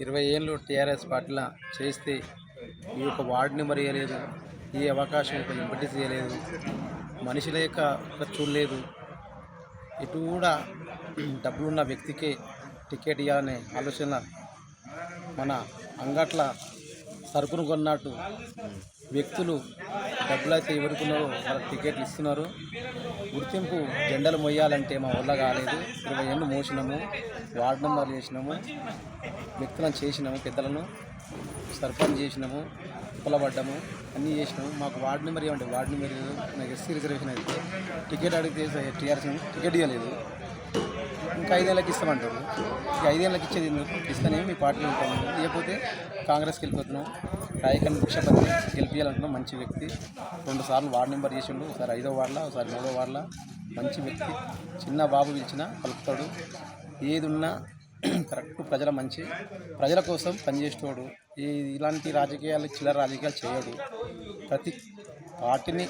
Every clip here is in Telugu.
ఇరవై ఏళ్ళు టీఆర్ఎస్ పార్టీలో చేస్తే ఈ యొక్క వార్డుని మరియలేదు ఈ అవకాశం యొక్క ఇంపటి చేయలేదు మనిషి లేక ఒక చూడలేదు ఇటు కూడా డబ్బులున్న వ్యక్తికే టికెట్ ఇవ్వాలనే ఆలోచన మన అంగట్ల సరుకును కొన్నట్టు వ్యక్తులు డబ్బులు అయితే ఎవరుకున్నారో వాళ్ళకి టికెట్లు ఇస్తున్నారు. గుర్తింపు జెండలు మొయ్యాలంటే మా వల్ల కాలేదు. ఇరవై ఏళ్ళు మోసినాము వార్డు నెంబర్ చేసినాము వ్యక్తులను చేసినాము పెద్దలను సర్పంచ్ చేసినాము కులబడ్డాము అన్నీ చేసినాము. మాకు వార్డు నెంబర్ ఏమంటే వార్డు నెంబర్ లేదు నాకు ఎస్సీ రిజర్వేషన్ అయితే టికెట్ అడిగితే టీఆర్సీ టికెట్ ఇవ్వలేదు. ఇంకా ఐదేళ్ళకి ఇస్తామంటారు. ఇక ఐదేళ్ళకి ఇచ్చేది ఎందుకు? ఇస్తేనే మీ పార్టీ ఉంటాము లేకపోతే కాంగ్రెస్కి వెళ్ళిపోతున్నాం. రాయకన్ భిక్షపతి గెలిపించాలంటున్నాం మంచి వ్యక్తి. రెండు సార్లు వార్డు నెంబర్ చేసిండు. ఒకసారి ఐదో వార్డులా ఒకసారి మూడో వార్డులా. మంచి వ్యక్తి. చిన్న బాబు పిలిచినా కలుపుతాడు. ఏది ఉన్నా కరెక్ట్ ప్రజల మంచి. ప్రజల కోసం పనిచేసేవాడు ఈ ఇలాంటి రాజకీయాలు చిల్లర రాజకీయాలు చేయడు. ప్రతి పార్టీని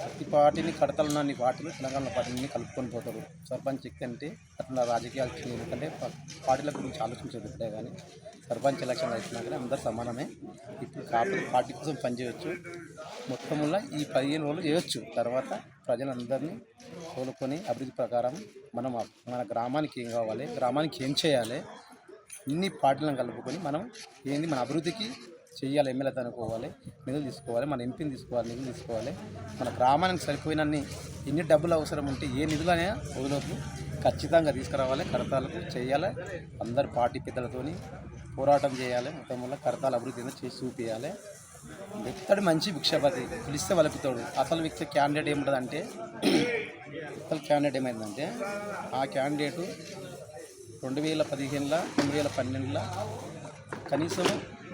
ప్రతి పార్టీని కడతలున్న అన్ని పార్టీలు తెలంగాణ పార్టీని కలుపుకొని పోతారు. సర్పంచ్ ఎక్కి అంటే అట్లా రాజకీయాలు ఎందుకంటే పార్టీల గురించి ఆలోచించదు ఇప్పుడే కానీ సర్పంచ్ ఎలక్షన్ అయినా కానీ అందరు సమానమే. ఇప్పుడు కాపు పార్టీ కోసం పనిచేయవచ్చు మొత్తంలో ఈ పదిహేను రోజులు చేయొచ్చు. తర్వాత ప్రజలందరినీ కోలుకొని అభివృద్ధి ప్రకారం మనం మన గ్రామానికి ఏం కావాలి గ్రామానికి ఏం చేయాలి ఇన్ని పార్టీలను కలుపుకొని మనం ఏంది మన అభివృద్ధికి చేయాలి ఎమ్మెల్యేతో అనుకోవాలి నిధులు తీసుకోవాలి మన ఎంపీని తీసుకోవాలి నిధులు తీసుకోవాలి. మన గ్రామానికి సరిపోయినన్ని ఎన్ని డబ్బులు అవసరం ఉంటే ఏ నిధులనే వదలొద్దు ఖచ్చితంగా తీసుకురావాలి కడతాలకు చేయాలి. అందరు పార్టీ పెద్దలతోని పోరాటం చేయాలి మొత్తం వల్ల కడతాల అభివృద్ధి చేసి చూపించాలి వ్యక్తుడు మంచి భిక్షపతి పిలిస్తే వలపితాడు అసలు వ్యక్తి క్యాండిడేట్ ఏముంటుందంటే అసలు క్యాండిడేట్ ఏమైందంటే ఆ క్యాండిడేటు రెండు వేల పదిహేనులో రెండు వేల పన్నెండులో కనీసం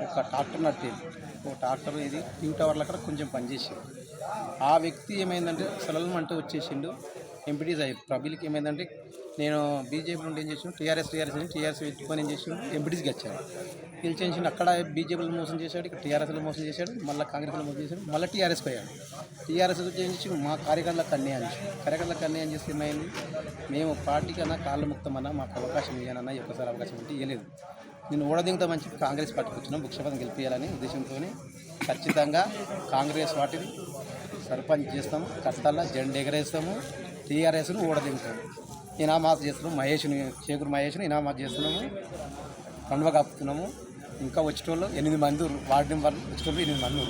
ఒక ట్రాక్టర్ నడిపేది ఒక ట్రాక్టర్ ఇది న్యూ టవర్లు అక్కడ కొంచెం పనిచేసేది ఆ వ్యక్తి ఏమైందంటే సలలం అంటూ వచ్చేసిండు. ఎంపీటీస్ అయ్యి ప్రబీల్కి ఏమైందంటే నేను బీజేపీ నుండి ఏం చేసాను టీఆర్ఎస్ టీఆర్ఎస్ అని టీఆర్ఎస్ పెట్టుకొని ఏం చేసాను ఎంపీటీస్కి వచ్చాను గెలిచేసిన అక్కడ బీజేపీలో మోసం చేశాడు ఇక్కడ టీఆర్ఎస్లో మోసం చేశాడు మళ్ళీ కాంగ్రెస్లో మోసం చేశాడు మళ్ళీ టీఆర్ఎస్కి పోయాడు. టీఆర్ఎస్ చేసి మా కార్యకర్తలకు అన్యాయం చేసి కార్యకర్తలకు అన్యాయం చేస్తే ఏమైంది? మేము పార్టీ కన్నా కాళ్ళ ముక్తమన్నా మాకు అవకాశం ఇవ్వనన్నా ఈ ఒక్కసారి అవకాశం అంటే ఇవ్వలేదు నేను ఓడదింగుతా మంచి కాంగ్రెస్ పార్టీకి వచ్చినాం భిక్షపదం గెలిపించాలని ఉద్దేశంతో ఖచ్చితంగా కాంగ్రెస్ పార్టీని సర్పంచ్ చేస్తాము కట్టాల జెండా ఎగరేస్తాము టీఆర్ఎస్ను ఓడదింగుతాము ఇనామాస్ చేస్తున్నాము మహేష్ని చేకూరు మహేష్ని ఇనామాస్ చేస్తున్నాము కండువ కప్పుతున్నాము ఇంకా వచ్చేటోళ్ళు ఎనిమిది మంది ఉర్రు. వార్డు నెంబర్ వచ్చేటోళ్ళు ఎనిమిది మంది